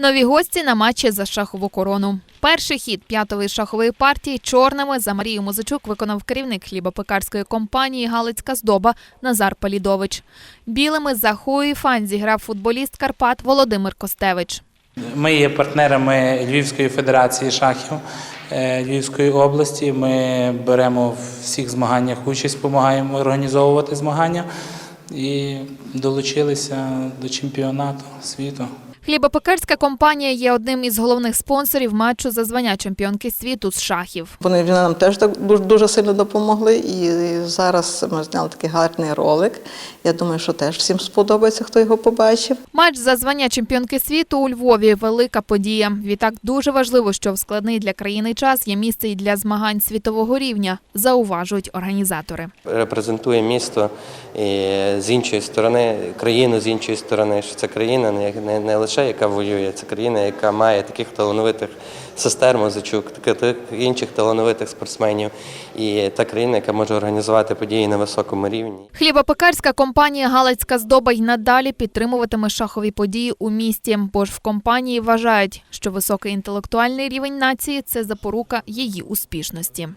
Нові гості на матчі за шахову корону. Перший хід п'ятої шахової партії чорними за Марію Музичук виконав керівник хлібопекарської компанії Галицька здоба Назар Палідович. Білими за Хуїфан зіграв футболіст Карпат Володимир Костевич. Ми є партнерами Львівської федерації шахів е, Львівської області. Ми беремо в всіх змаганнях участь, допомагаємо організовувати змагання і долучилися до чемпіонату світу. Хлібопекарська компанія є одним із головних спонсорів матчу за звання чемпіонки світу з шахів. Вони нам теж так дуже, дуже сильно допомогли. І зараз ми зняли такий гарний ролик. Я думаю, що теж всім сподобається, хто його побачив. Матч за звання чемпіонки світу у Львові велика подія. Відтак дуже важливо, що в складний для країни час є місце і для змагань світового рівня, зауважують організатори. репрезентує місто і з іншої сторони, країну з іншої сторони, що це країна не, не лише яка воює, це країна, яка має таких талановитих сестер музичук, таких інших талановитих спортсменів, і та країна, яка може організувати події на високому рівні. Хлібопекарська компанія Галицька здоба й надалі підтримуватиме шахові події у місті, бо ж в компанії вважають, що високий інтелектуальний рівень нації це запорука її успішності.